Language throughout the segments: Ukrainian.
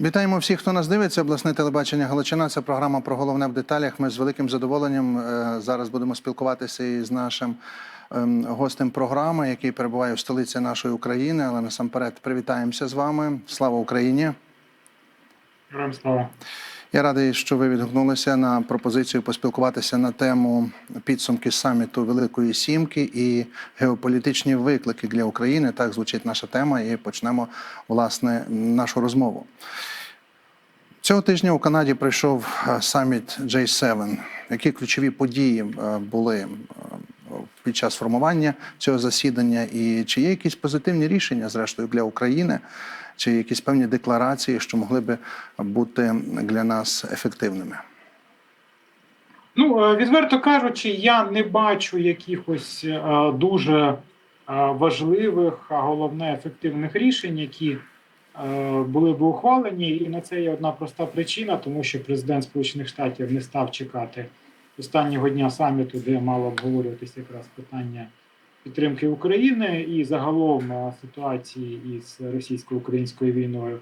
Вітаємо всіх, хто нас дивиться. Обласне телебачення Галичина. Це програма про головне в деталях. Ми з великим задоволенням е, зараз будемо спілкуватися із нашим ем, гостем програми, який перебуває в столиці нашої України. Але насамперед привітаємося з вами. Слава Україні! Героям слава. Я радий, що ви відгукнулися на пропозицію поспілкуватися на тему підсумки саміту Великої Сімки і геополітичні виклики для України. Так звучить наша тема, і почнемо власне нашу розмову. Цього тижня у Канаді пройшов е, саміт J7. Які ключові події е, були під час формування цього засідання, і чи є якісь позитивні рішення, зрештою, для України, чи якісь певні декларації, що могли би бути для нас ефективними? Ну, е, відверто кажучи, я не бачу якихось е, дуже е, важливих, а головне ефективних рішень, які були б ухвалені. І на це є одна проста причина, тому що президент Сполучених Штатів не став чекати останнього дня саміту, де мало обговорюватися якраз питання підтримки України і загалом е, ситуації із російсько-українською війною.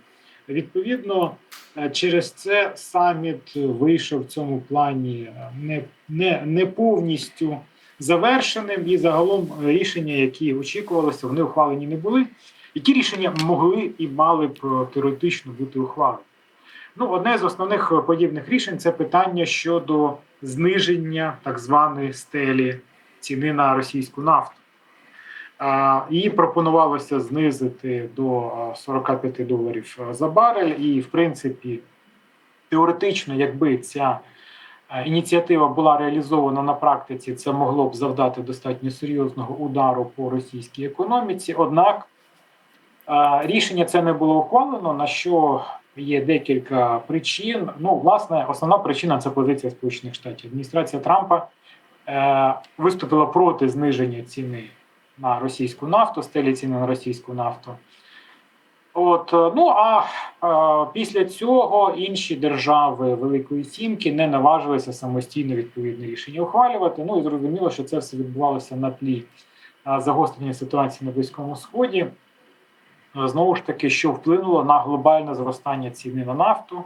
Відповідно, е, через це саміт вийшов в цьому плані е, не, не, не повністю завершеним, і загалом рішення, які очікувалися, вони ухвалені не були. Які рішення могли і мали б теоретично бути ухвалені? Ну, одне з основних е, подібних рішень це питання щодо зниження так званої стелі ціни на російську нафту. Її пропонувалося знизити до 45 доларів за барель, і, в принципі, теоретично, якби ця ініціатива була реалізована на практиці, це могло б завдати достатньо серйозного удару по російській економіці. Однак рішення це не було ухвалено, на що є декілька причин. Ну, власне, основна причина це позиція Сполучених Штатів. Адміністрація Трампа е, виступила проти зниження ціни на російську нафту, стелі ціни на російську нафту. От, е, ну а е, після цього інші держави Великої Сімки не наважилися самостійно відповідне рішення ухвалювати. Ну і зрозуміло, що це все відбувалося на тлі е, загострення ситуації на Близькому Сході. Е, Знову ж таки, що вплинуло на глобальне зростання ціни на нафту.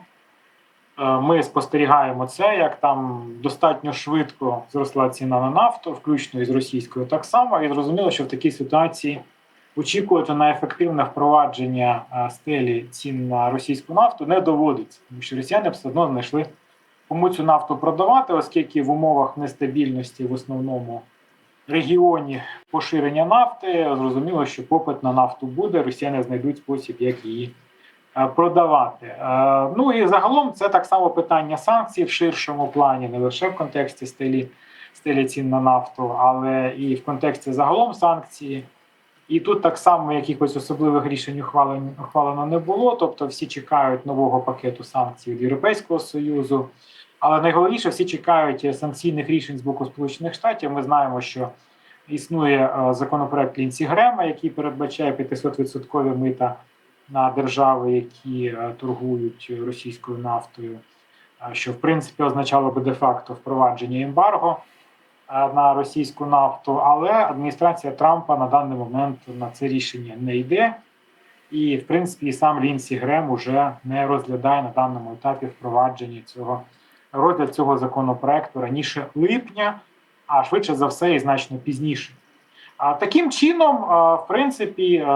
Е, Ми спостерігаємо це, як там достатньо швидко зросла ціна на нафту, включно із російською так само. І зрозуміло, що в такій ситуації очікувати на ефективне впровадження е, стелі цін на російську нафту не доводиться, тому що росіяни все одно знайшли кому цю нафту продавати, оскільки в умовах нестабільності в основному регіоні поширення нафти зрозуміло, що попит на нафту буде. Росіяни знайдуть спосіб, як її е, продавати. Е, Ну і загалом це так само питання санкцій в ширшому плані, не лише в контексті стелі, стелі цін на нафту, але і в контексті загалом санкції. І тут так само якихось особливих рішень ухвалено, ухвалено не було. Тобто всі чекають нового пакету санкцій від Європейського Союзу. Але найголовніше, всі чекають санкційних рішень з боку Сполучених Штатів. Ми знаємо, що існує е, законопроект Лінсі Грема, який передбачає 500% мита на держави, які е, торгують російською нафтою, е, що в принципі означало би де-факто впровадження ембарго на російську нафту. Але адміністрація Трампа на даний момент на це рішення не йде. І, в принципі, сам Лінсі Грем уже не розглядає на даному етапі впровадження цього розгляд цього законопроекту раніше липня, а швидше за все і значно пізніше. А таким чином, е, в принципі, е,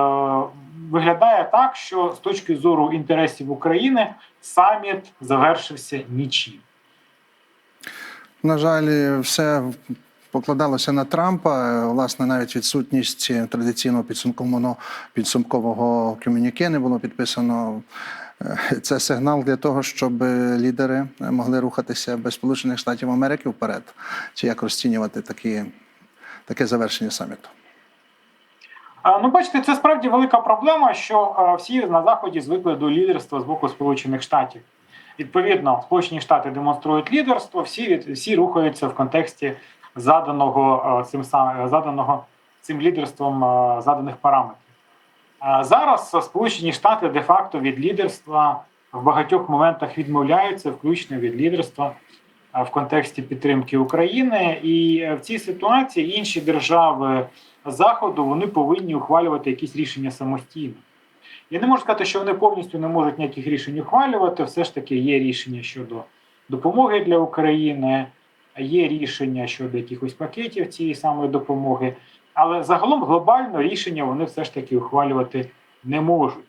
виглядає так, що з точки зору інтересів України саміт завершився нічим. На жаль, все покладалося на Трампа. Власне, навіть відсутність традиційного підсумкового підсумкового комюніке не було підписано. Е, Це сигнал для того, щоб лідери могли рухатися без Сполучених Штатів Америки вперед. Чи як розцінювати такі, таке завершення саміту? Ну, бачите, це справді велика проблема, що е, всі на заході звикли до лідерства з боку Сполучених Штатів. Відповідно, Сполучені Штати демонструють лідерство, всі всі рухаються в контексті заданого е, цим заданого цим лідерством заданих параметрів. Зараз Сполучені Штати де-факто від лідерства в багатьох моментах відмовляються, включно від лідерства в контексті підтримки України. І е, в цій ситуації інші держави Заходу вони повинні ухвалювати якісь рішення самостійно. Я не можу сказати, що вони повністю не можуть ніяких рішень ухвалювати. Все ж таки є рішення щодо допомоги для України, є рішення щодо якихось пакетів цієї самої допомоги. Але загалом глобально рішення вони все ж таки ухвалювати не можуть.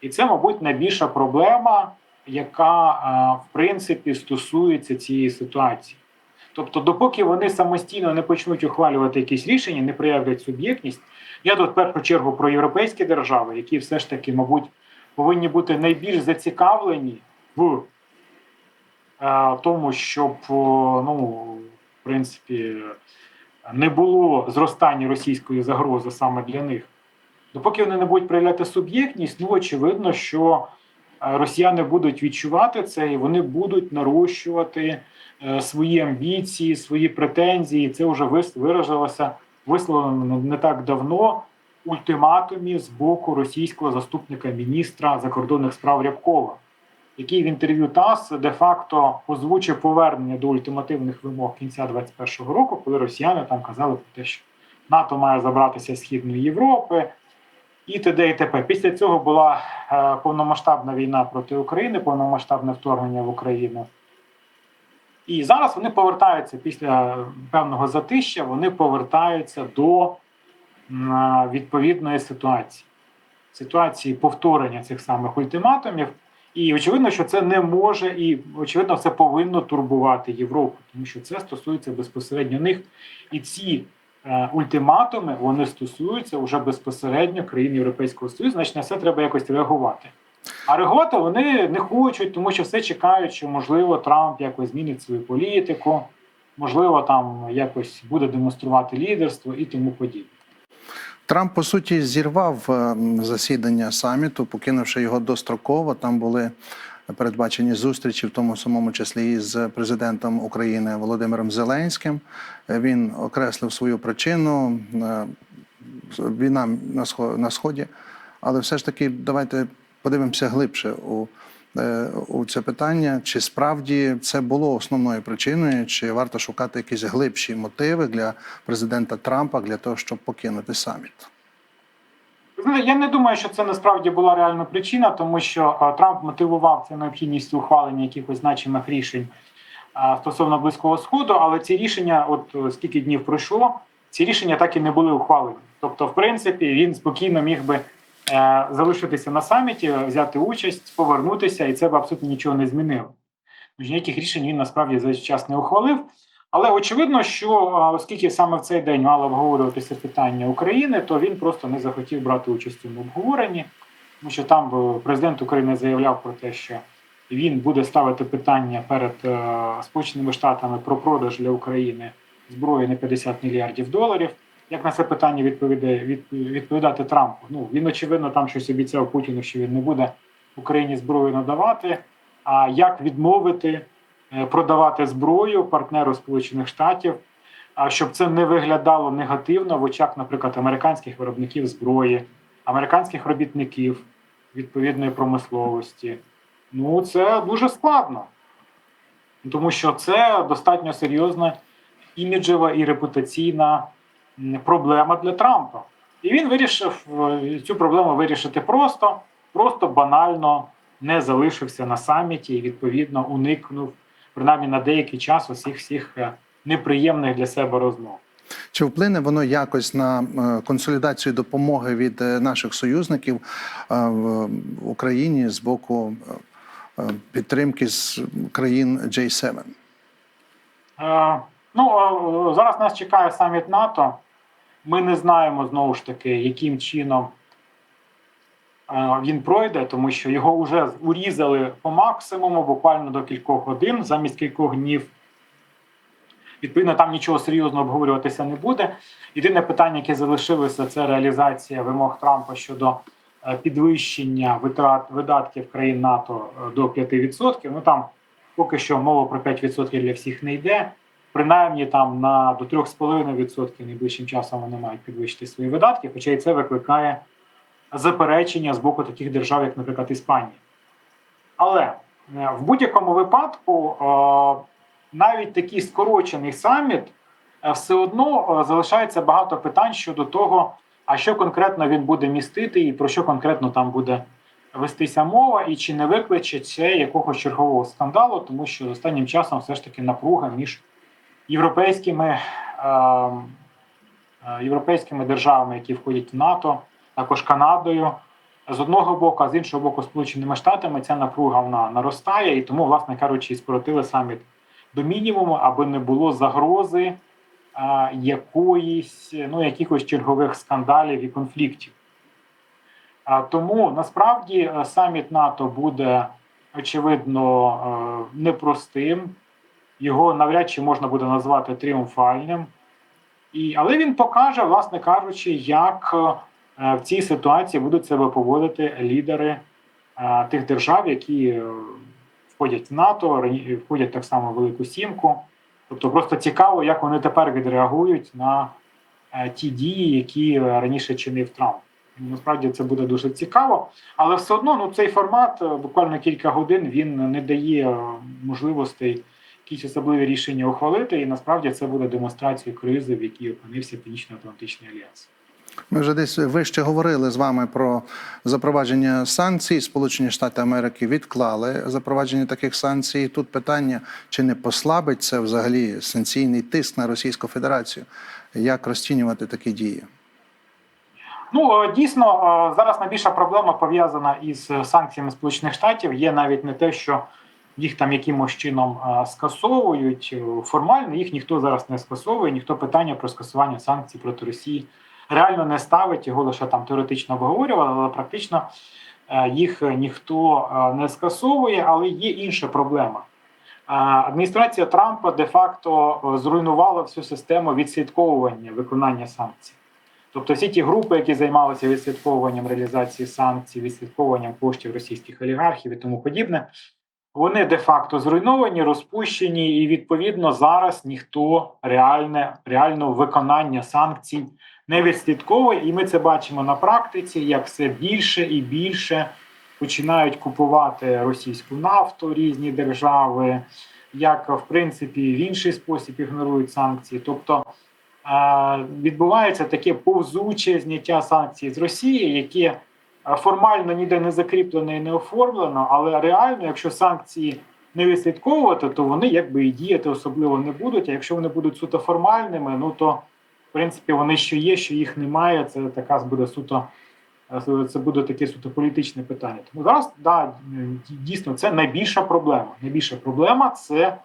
І це, мабуть, найбільша проблема, яка е, в принципі стосується цієї ситуації. Тобто, допоки вони самостійно не почнуть ухвалювати якісь рішення, не проявлять суб'єктність. Я тут в першу чергу про європейські держави, які все ж таки, мабуть, повинні бути найбільш зацікавлені в е, тому, щоб ну, в принципі, не було зростання російської загрози саме для них. Допоки вони не будуть проявляти суб'єктність, ну очевидно, що е, росіяни будуть відчувати це і вони будуть нарощувати е, свої амбіції, свої претензії. Це вже виразилося висловлено не так давно ультиматумі з боку російського заступника міністра закордонних справ Рябкова, який в інтерв'ю ТАСС де-факто озвучив повернення до ультимативних вимог кінця 2021 року, коли росіяни там казали про те, що НАТО має забратися з Східної Європи. І т.д. і т.п. Після цього була е, повномасштабна війна проти України, повномасштабне вторгнення в Україну. І зараз вони повертаються після певного затища, вони повертаються до м, відповідної ситуації, ситуації повторення цих самих ультиматумів. І очевидно, що це не може, і очевидно, це повинно турбувати Європу, тому що це стосується безпосередньо них. І ці е, ультиматуми вони стосуються вже безпосередньо країн Європейського Союзу, значить на це треба якось реагувати. А реагувати вони не хочуть, тому що все чекають, що можливо Трамп якось змінить свою політику, можливо, там якось буде демонструвати лідерство і тому подібне. Трамп по суті зірвав е, засідання саміту, покинувши його достроково. Там були передбачені зустрічі, в тому самому числі і з президентом України Володимиром Зеленським. Е, Він окреслив свою причину е, війна на схо- на сході. Але все ж таки, давайте подивимося глибше у, у це питання. Чи справді це було основною причиною, чи варто шукати якісь глибші мотиви для президента Трампа для того, щоб покинути саміт? Я не думаю, що це насправді була реальна причина, тому що е, Трамп мотивував це необхідністю ухвалення якихось значимих рішень е, стосовно близького сходу, але ці рішення, от е, скільки днів пройшло, ці рішення так і не були ухвалені. Тобто, в принципі, він спокійно міг би е, залишитися на саміті, взяти участь, повернутися, і це б абсолютно нічого не змінило. Тож ніяких рішень він насправді за час не ухвалив. Але очевидно, що оскільки саме в цей день мало обговорюватися питання України, то він просто не захотів брати участь у обговоренні, тому що там е, президент України заявляв про те, що він буде ставити питання перед е, Сполученими Штатами про продаж для України зброї на 50 мільярдів доларів. Як на це питання відповідає від, відповідати Трампу? Ну він очевидно там щось обіцяв Путіну, що він не буде Україні зброю надавати. А як відмовити е, продавати зброю партнеру Сполучених Штатів, а щоб це не виглядало негативно в очах, наприклад, американських виробників зброї, американських робітників відповідної промисловості. Ну це дуже складно, тому що це достатньо серйозна іміджева і репутаційна проблема для Трампа. І він вирішив е, цю проблему вирішити просто, просто банально не залишився на саміті і відповідно уникнув принаймні на деякий час усіх всіх е, неприємних для себе розмов. Чи вплине воно якось на е, консолідацію допомоги від наших союзників в Україні з боку підтримки з країн J7? Е, ну зараз нас чекає саміт НАТО. Ми не знаємо знову ж таки, яким чином е, він пройде, тому що його вже урізали по максимуму, буквально до кількох годин замість кількох днів. Відповідно, там нічого серйозного обговорюватися не буде. Єдине питання, яке залишилося, це реалізація вимог Трампа щодо е, підвищення витрат видатків країн НАТО е, до 5%. Ну там поки що мова про 5% для всіх не йде. Принаймні там на до 3,5% найближчим часом вони мають підвищити свої видатки, хоча і це викликає заперечення з боку таких держав, як, наприклад, Іспанія. Але е, в будь-якому випадку е, навіть такий скорочений саміт е, все одно залишається багато питань щодо того, а що конкретно він буде містити, і про що конкретно там буде вестися мова, і чи не викличе це якогось чергового скандалу, тому що останнім часом все ж таки напруга між європейськими, е, е, європейськими державами, які входять в НАТО, також Канадою. З одного боку, а з іншого боку, Сполученими Штатами ця напруга вона наростає, і тому, власне кажучи, скоротили саміт до мінімуму, аби не було загрози а, якоїсь, ну, якихось чергових скандалів і конфліктів. А, тому насправді е, саміт НАТО буде очевидно е, непростим, його навряд чи можна буде назвати тріумфальним. І, але він покаже, власне кажучи, як е, в цій ситуації будуть себе поводити лідери е, тих держав, які е, входять в НАТО, входять так само в Велику Сімку. Тобто просто цікаво, як вони тепер відреагують на ті дії, які раніше чинив Трамп. Насправді це буде дуже цікаво, але все одно ну, цей формат буквально кілька годин він не дає можливостей якісь особливі рішення ухвалити, і насправді це буде демонстрацією кризи, в якій опинився Північно-Атлантичний альянс. Ми вже десь вище говорили з вами про запровадження санкцій. Сполучені Штати Америки відклали запровадження таких санкцій. Тут питання, чи не послабить це взагалі санкційний тиск на Російську Федерацію? Як розцінювати такі дії? Ну е, дійсно е, зараз найбільша проблема пов'язана із е, санкціями Сполучених Штатів. Є навіть не те, що їх там якимось чином скасовують Е, формально. Їх ніхто зараз не скасовує, ніхто питання про скасування санкцій проти Росії реально не ставить. Його лише там теоретично обговорювали, але практично е, їх ніхто е, не скасовує. Але є інша проблема. Адміністрація Трампа де-факто зруйнувала всю систему відслідковування виконання санкцій. Тобто всі ті групи, які займалися відслідковуванням реалізації санкцій, відслідковуванням коштів російських олігархів і тому подібне, вони де-факто зруйновані, розпущені, і відповідно зараз ніхто реальне, реального виконання санкцій не відслідковує. І ми це бачимо на практиці, як все більше і більше починають купувати російську нафту різні держави, як в принципі в інший спосіб ігнорують санкції. Тобто е, відбувається таке повзуче зняття санкцій з Росії, яке формально ніде не закріплено і не оформлено, але реально, якщо санкції не відслідковувати, то вони якби і діяти особливо не будуть. А якщо вони будуть суто формальними, ну то в принципі вони що є, що їх немає. Це така буде суто. е, Це буде таке суто політичне питання. Тому зараз да, дійсно це найбільша проблема. Найбільша проблема це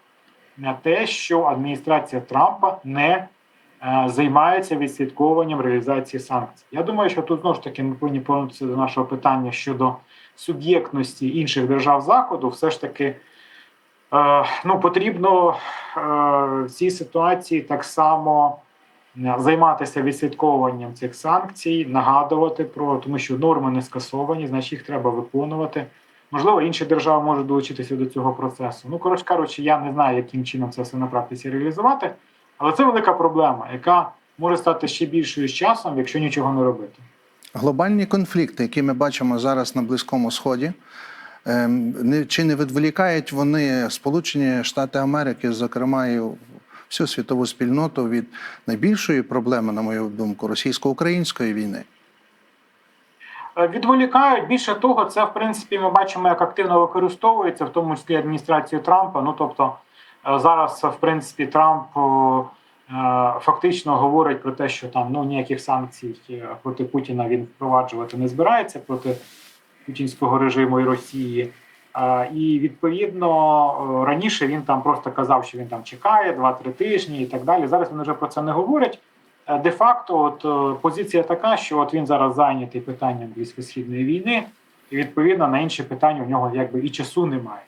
те, що адміністрація Трампа не е, займається відслідковуванням реалізації санкцій. Я думаю, що тут знову ж таки ми повинні повернутися до нашого питання щодо суб'єктності інших держав Заходу. Все ж таки е, ну, потрібно е, в цій ситуації так само е, займатися відслідковуванням цих санкцій, нагадувати про тому, що норми не скасовані, значить їх треба виконувати. Можливо, інші держави можуть долучитися до цього процесу. Ну, коротше кажучи, я не знаю, яким чином це все на практиці реалізувати, але це велика проблема, яка може стати ще більшою з часом, якщо нічого не робити. Глобальні конфлікти, які ми бачимо зараз на Близькому Сході, ем, чи не відволікають вони Сполучені Штати Америки, зокрема і всю світову спільноту від найбільшої проблеми, на мою думку, російсько-української війни? Е, Відволікають більше того, це в принципі ми бачимо, як активно використовується, в тому числі адміністрацією Трампа. Ну тобто зараз, в принципі, Трамп е, е, фактично говорить про те, що там ну ніяких санкцій е, проти Путіна він впроваджувати не збирається проти путінського режиму і Росії. Е, І відповідно е, раніше він там просто казав, що він там чекає 2-3 тижні і так далі. Зараз вони вже про це не говорять. Е, Де-факто, от е, позиція така, що от він зараз зайнятий питанням близькосхідної війни, і відповідно на інші питання в нього якби і часу немає.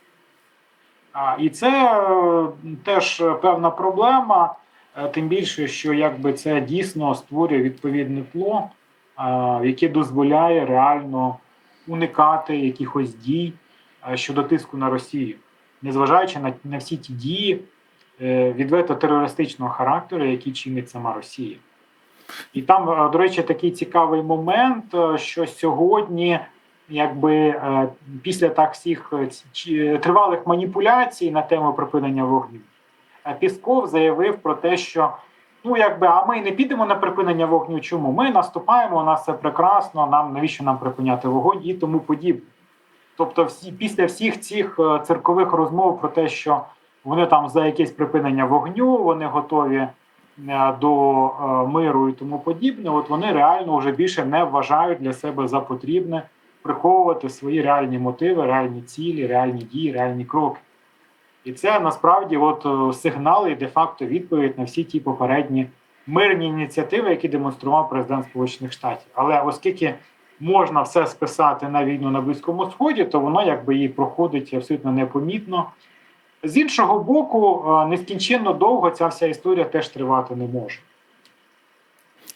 І це е, теж певна проблема, е, тим більше, що якби це дійсно створює відповідне тло, е, яке дозволяє реально уникати якихось дій е, щодо тиску на Росію, незважаючи на, на всі ті дії е, відверто терористичного характеру, які чинить сама Росія. І там, е, до речі, такий цікавий момент, е, що сьогодні, якби е, після так всіх е, тривалих маніпуляцій на тему припинення вогню, е, Пісков заявив про те, що ну якби, а ми не підемо на припинення вогню. Чому? Ми наступаємо, у нас все прекрасно, нам навіщо нам припиняти вогонь і тому подібне. Тобто, всі після всіх цих циркових розмов про те, що вони там за якесь припинення вогню, вони готові до миру і тому подібне, от вони реально вже більше не вважають для себе за потрібне приховувати свої реальні мотиви, реальні цілі, реальні дії, реальні кроки. І це насправді от е, сигнал і де-факто відповідь на всі ті попередні мирні ініціативи, які демонстрував президент Сполучених Штатів. Але оскільки можна все списати на війну на Близькому Сході, то воно якби її проходить абсолютно непомітно. З іншого боку, е, нескінченно довго ця вся історія теж тривати не може.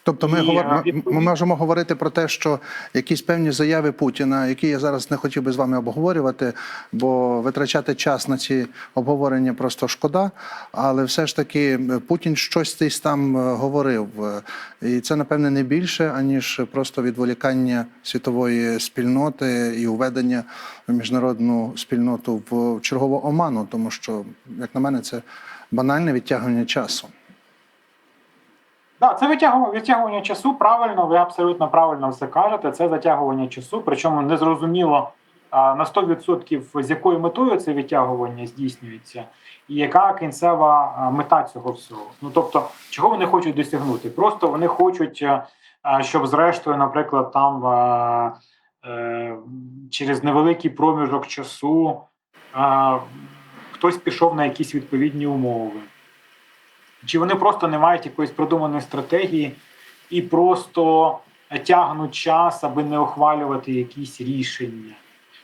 Тобто ми, І, говор... ми- можемо говорити про те, що якісь певні заяви Путіна, які я зараз не хотів би з вами обговорювати, бо витрачати час на ці обговорення просто шкода. Але все ж таки Путін щось десь там е, говорив, Е, і це напевне не більше аніж просто відволікання світової спільноти і уведення в міжнародну спільноту в чергову оману, тому що, як на мене, це банальне відтягування часу. Да, це витягування, відтягування часу. Правильно, ви абсолютно правильно все кажете. Це затягування часу, причому незрозуміло на 100% з якою метою це відтягування здійснюється, і яка кінцева мета цього всього. Ну тобто, чого вони хочуть досягнути? Просто вони хочуть, е, щоб зрештою, наприклад, там е, через невеликий проміжок часу хтось пішов на якісь відповідні умови. Чи вони просто не мають якоїсь продуманої стратегії і просто тягнуть час, аби не ухвалювати якісь рішення?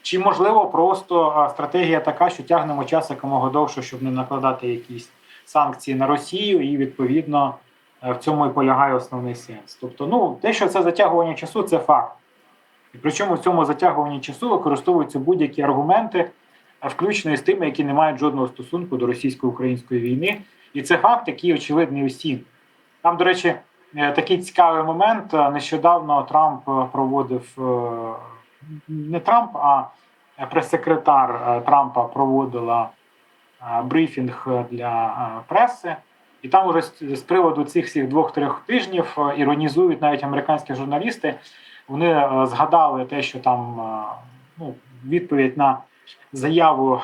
Чи можливо просто стратегія така, що тягнемо час якомога довше, щоб не накладати якісь санкції на Росію, і відповідно е, в цьому і полягає основний сенс. Тобто, ну те, що це затягування часу, це факт. І причому в цьому затягуванні часу використовуються будь-які аргументи, включно із тими, які не мають жодного стосунку до російсько-української війни. І це факт, який очевидний усім. Там, до речі, е, такий цікавий момент. Е, Нещодавно Трамп е, проводив не Трамп, а прес-секретар Трампа проводила брифінг для преси. І там уже з приводу цих всіх двох-трьох тижнів іронізують навіть американські журналісти. Вони згадали те, що там ну, відповідь на заяву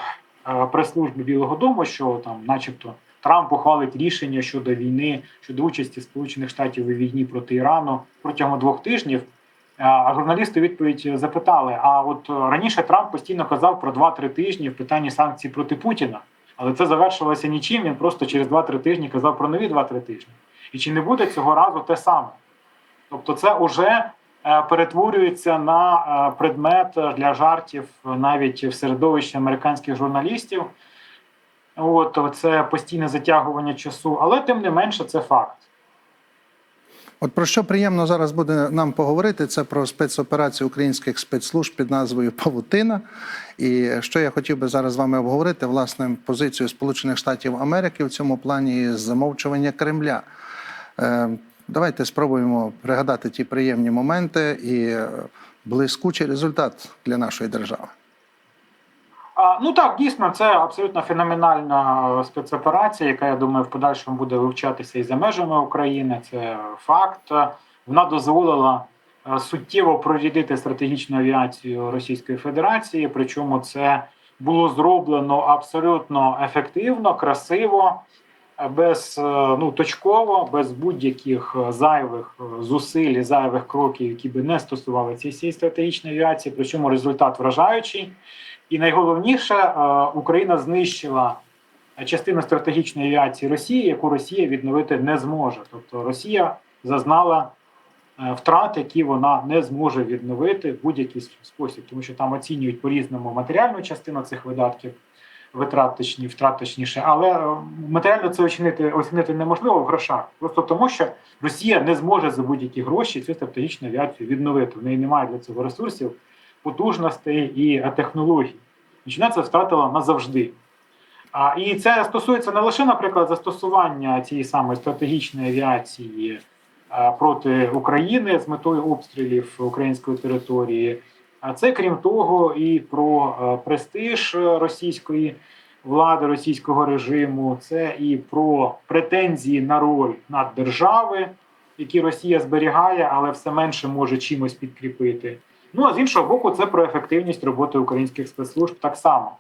прес-служби Білого Дому, що там, начебто, Трамп ухвалить рішення щодо війни, щодо участі Сполучених Штатів у війні проти Ірану протягом двох тижнів. Е, А журналісти відповідь запитали: а от е, раніше Трамп постійно казав про 2-3 тижні в питанні санкцій проти Путіна, але це завершилося нічим. Він просто через 2-3 тижні казав про нові 2-3 тижні. І чи не буде цього разу те саме? Тобто, це вже е, перетворюється на предмет для жартів навіть в середовищі американських журналістів. От це постійне затягування часу, але тим не менше, це факт. От про що приємно зараз буде нам поговорити, це про спецоперацію українських спецслужб під назвою Павутина. І що я хотів би зараз з вами обговорити, власне, позицію Сполучених Штатів Америки в цьому плані замовчування Кремля. Е, Давайте спробуємо пригадати ті приємні моменти і блискучий результат для нашої держави. Ну так, дійсно, це абсолютно феноменальна е, спецоперація, яка я думаю в подальшому буде вивчатися і за межами України. Це факт. Вона дозволила е, суттєво прорядити стратегічну авіацію Російської Федерації. Причому це було зроблено абсолютно ефективно, красиво, без е, ну точково, без будь-яких зайвих зусиль, зайвих кроків, які би не стосували цієї стратегічної авіації. Причому результат вражаючий. І найголовніше, е, Україна знищила частину стратегічної авіації Росії, яку Росія відновити не зможе. Тобто Росія зазнала е, втрат, які вона не зможе відновити в будь-який спосіб, тому що там оцінюють по-різному матеріальну частину цих видатків, витрат точні, втрат точніше, але е, матеріально це оцінити, оцінити неможливо в грошах, просто тому що Росія не зможе за будь-які гроші цю стратегічну авіацію відновити. В неї немає для цього ресурсів, потужностей і технологій. Вона це втратила назавжди. А, і це стосується не лише, наприклад, застосування цієї самої стратегічної авіації проти України з метою обстрілів української території, а це крім того, і про престиж російської влади російського режиму, це і про претензії на роль наддержави, які Росія зберігає, але все менше може чимось підкріпити. Ну а з іншого боку, це про ефективність роботи українських спецслужб так само.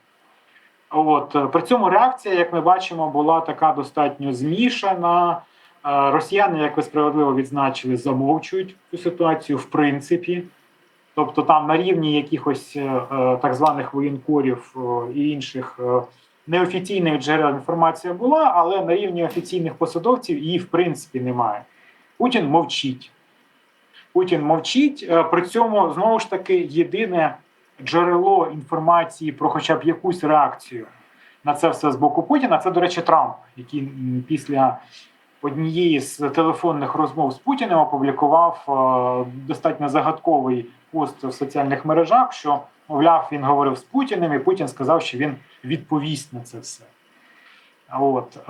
От е, при цьому реакція, як ми бачимо, була така достатньо змішана. Е, Росіяни, як ви справедливо відзначили, замовчують цю ситуацію в принципі. Тобто там на рівні якихось е, так званих воєнкорів і інших неофіційних джерел інформація була, але на рівні офіційних посадовців її в принципі немає. Путін мовчить. Путін мовчить. Е, При цьому знову ж таки єдине джерело інформації про хоча б якусь реакцію на це все з боку Путіна. Це, до речі, Трамп, який після однієї з телефонних розмов з Путіним опублікував е, достатньо загадковий пост в соціальних мережах, що, мовляв, він говорив з Путіним, і Путін сказав, що він відповість на це все. От. е,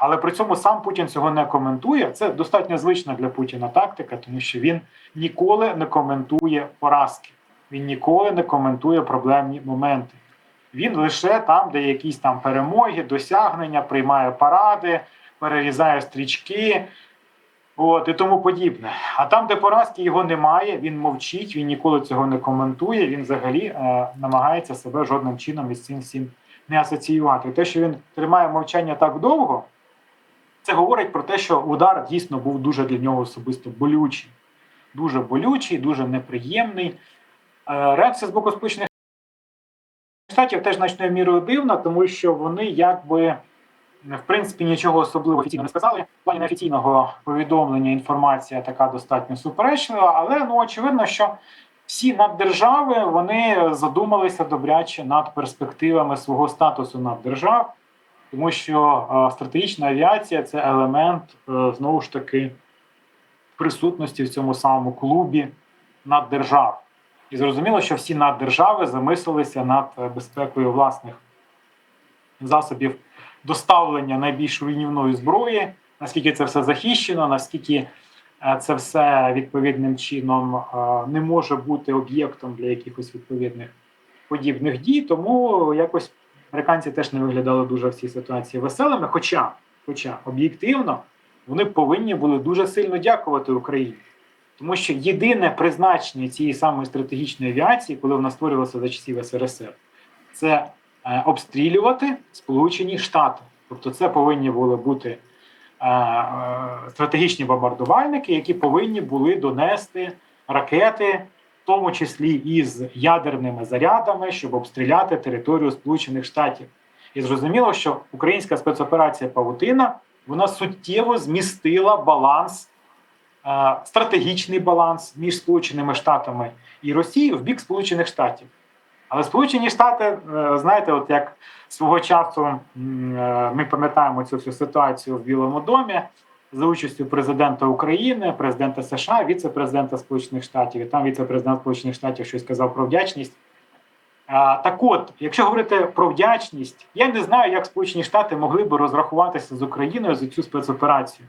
Але при цьому сам Путін цього не коментує. Це достатньо звична для Путіна тактика, тому що він ніколи не коментує поразки, він ніколи не коментує проблемні моменти. Він лише там, де якісь там перемоги, досягнення, приймає паради, перерізає стрічки. От, і тому подібне. А там, де поразки його немає, він мовчить, він ніколи цього не коментує. Він взагалі е, намагається себе жодним чином із цим всім не асоціювати. Те, що він тримає мовчання так довго, це говорить про те, що удар дійсно був дуже для нього особисто болючий. Дуже болючий, дуже неприємний. Е, реакція з боку Сполучених Штатів теж значною мірою дивна, тому що вони якби в принципі нічого особливого офіційно не сказали. В плані неофіційного повідомлення інформація така достатньо суперечлива, але ну очевидно, що всі наддержави вони задумалися добряче над перспективами свого статусу наддержав, тому що е, стратегічна авіація це елемент е, знову ж таки присутності в цьому самому клубі наддержав. І зрозуміло, що всі наддержави замислилися над е, безпекою власних засобів доставлення найбільш руйнівної зброї, наскільки це все захищено, наскільки це все відповідним чином е, не може бути об'єктом для якихось відповідних подібних дій. Тому якось американці теж не виглядали дуже в цій ситуації веселими. Хоча, хоча об'єктивно вони повинні були дуже сильно дякувати Україні. Тому що єдине призначення цієї самої стратегічної авіації, коли вона створювалася за часів СРСР, це е, обстрілювати Сполучені Штати. Тобто, це повинні були бути стратегічні бомбардувальники, які повинні були донести ракети, в тому числі із ядерними зарядами, щоб обстріляти територію Сполучених Штатів. І зрозуміло, що українська спецоперація Павутина вона суттєво змістила баланс е, стратегічний баланс між Сполученими Штатами і Росією в бік Сполучених Штатів. Але Сполучені Штати, е, знаєте, от як свого часу е, ми пам'ятаємо цю всю ситуацію в Білому домі за участю президента України, президента США, віце-президента Сполучених Штатів, і там віце-президент Сполучених Штатів щось сказав про вдячність. Так от, якщо говорити про вдячність, я не знаю, як Сполучені Штати могли би розрахуватися з Україною за цю спецоперацію.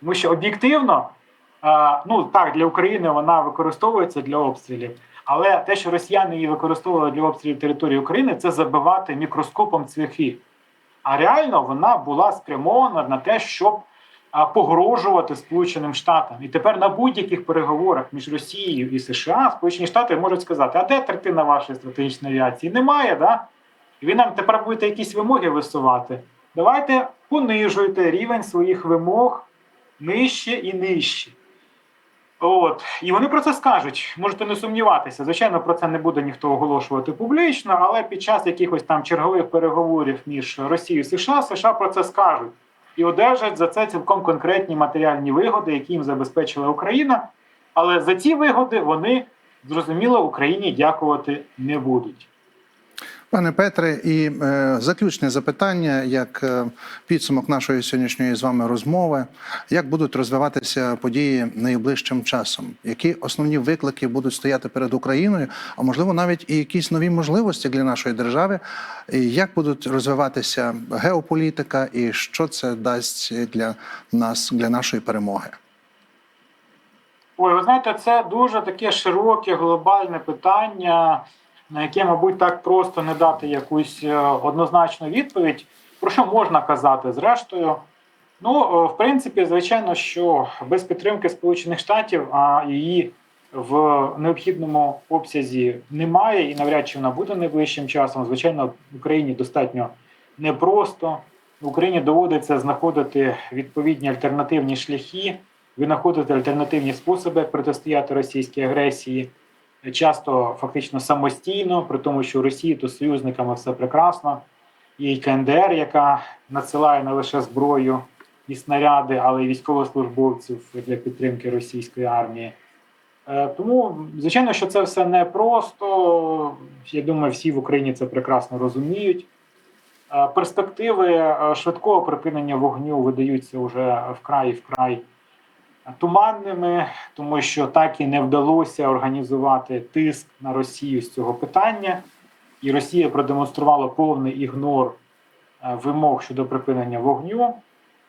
Тому що об'єктивно, ну так, для України вона використовується для обстрілів, але те, що росіяни її використовували для обстрілів території України, це забивати мікроскопом цвяхи. А реально вона була спрямована на те, щоб погрожувати Сполученим Штатам. І тепер на будь-яких переговорах між Росією і США Сполучені Штати можуть сказати: а де третина вашої стратегічної авіації? Немає, да? І ви нам тепер будете якісь вимоги висувати. Давайте понижуйте рівень своїх вимог нижче і нижче. От і вони про це скажуть. Можете не сумніватися. Звичайно, про це не буде ніхто оголошувати публічно, але під час якихось там чергових переговорів між Росією і США США про це скажуть і одержать за це цілком конкретні матеріальні вигоди, які їм забезпечила Україна. Але за ці вигоди вони зрозуміло Україні дякувати не будуть. Пане Петре, і е, заключне запитання, як е, підсумок нашої сьогоднішньої з вами розмови, як будуть розвиватися події найближчим часом? Які основні виклики будуть стояти перед Україною? А можливо, навіть і якісь нові можливості для нашої держави? І як будуть розвиватися геополітика, і що це дасть для нас, для нашої перемоги? Ой, ви знаєте, це дуже таке широке глобальне питання. На яке, мабуть, так просто не дати якусь е, однозначну відповідь. Про що можна казати зрештою? Ну, е, в принципі, звичайно, що без підтримки Сполучених Штатів, а її в необхідному обсязі немає, і навряд чи вона буде найближчим часом. Звичайно, в Україні достатньо непросто. В Україні доводиться знаходити відповідні альтернативні шляхи, винаходити альтернативні способи протистояти російській агресії, часто фактично самостійно, при тому, що Росії то союзниками все прекрасно. І КНДР, яка надсилає не лише зброю і снаряди, але й військовослужбовців для підтримки російської армії. Е, Тому, звичайно, що це все непросто. Я думаю, всі в Україні це прекрасно розуміють. Е, Перспективи е, швидкого припинення вогню видаються вже вкрай і вкрай туманними, тому що так і не вдалося організувати тиск на Росію з цього питання, і Росія продемонструвала повний ігнор е, вимог щодо припинення вогню.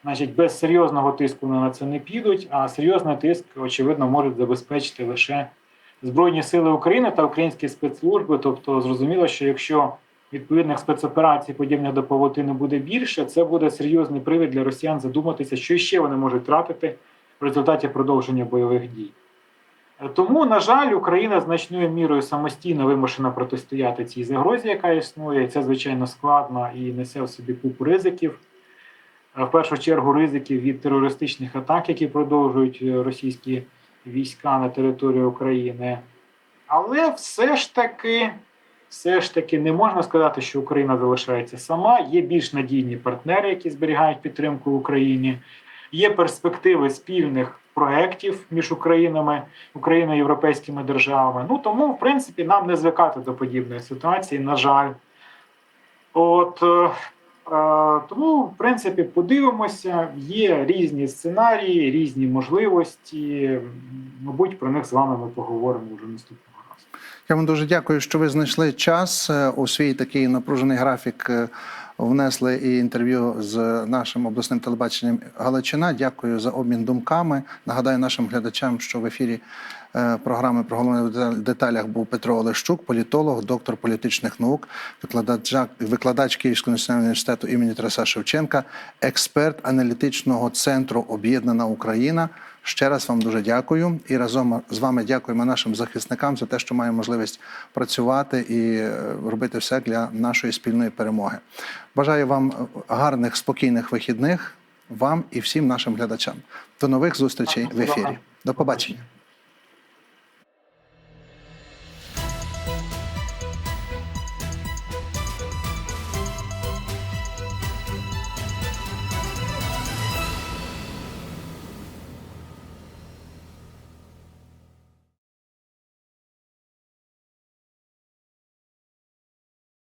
Значить, без серйозного тиску на це не підуть, а серйозний тиск, очевидно, можуть забезпечити лише Збройні Сили України та українські спецслужби. Тобто, зрозуміло, що якщо відповідних спецоперацій, подібних до павутини, буде більше, це буде серйозний привід для росіян задуматися, що ще вони можуть втратити в результаті продовження бойових дій. Е, Тому, на жаль, Україна значною мірою самостійно вимушена протистояти цій загрозі, яка існує. Це звичайно складно і несе в собі купу ризиків. Е, В першу чергу ризиків від терористичних атак, які продовжують е, російські війська на території України. Але все ж таки, все ж таки, не можна сказати, що Україна залишається сама. Є більш надійні партнери, які зберігають підтримку Україні. Є перспективи спільних проєктів між Українами, Україною і європейськими державами. Ну тому, в принципі, нам не звикати до подібної ситуації, на жаль. От е, е, тому, в принципі, подивимося, є різні сценарії, різні можливості. Мабуть, про них з вами ми поговоримо вже наступного разу. Я вам дуже дякую, що ви знайшли час е, у свій такий напружений графік. Внесли і інтерв'ю з нашим обласним телебаченням Галичина. Дякую за обмін думками. Нагадаю нашим глядачам, що в ефірі е, програми про головне в деталях був Петро Олещук, політолог, доктор політичних наук, викладач, викладач Київського національного університету імені Тараса Шевченка, експерт аналітичного центру Об'єднана Україна. Ще раз вам дуже дякую і разом з вами дякуємо нашим захисникам за те, що маємо можливість працювати і е, робити все для нашої спільної перемоги. Бажаю вам е, гарних, спокійних вихідних вам і всім нашим глядачам. До нових зустрічей в ефірі. До побачення.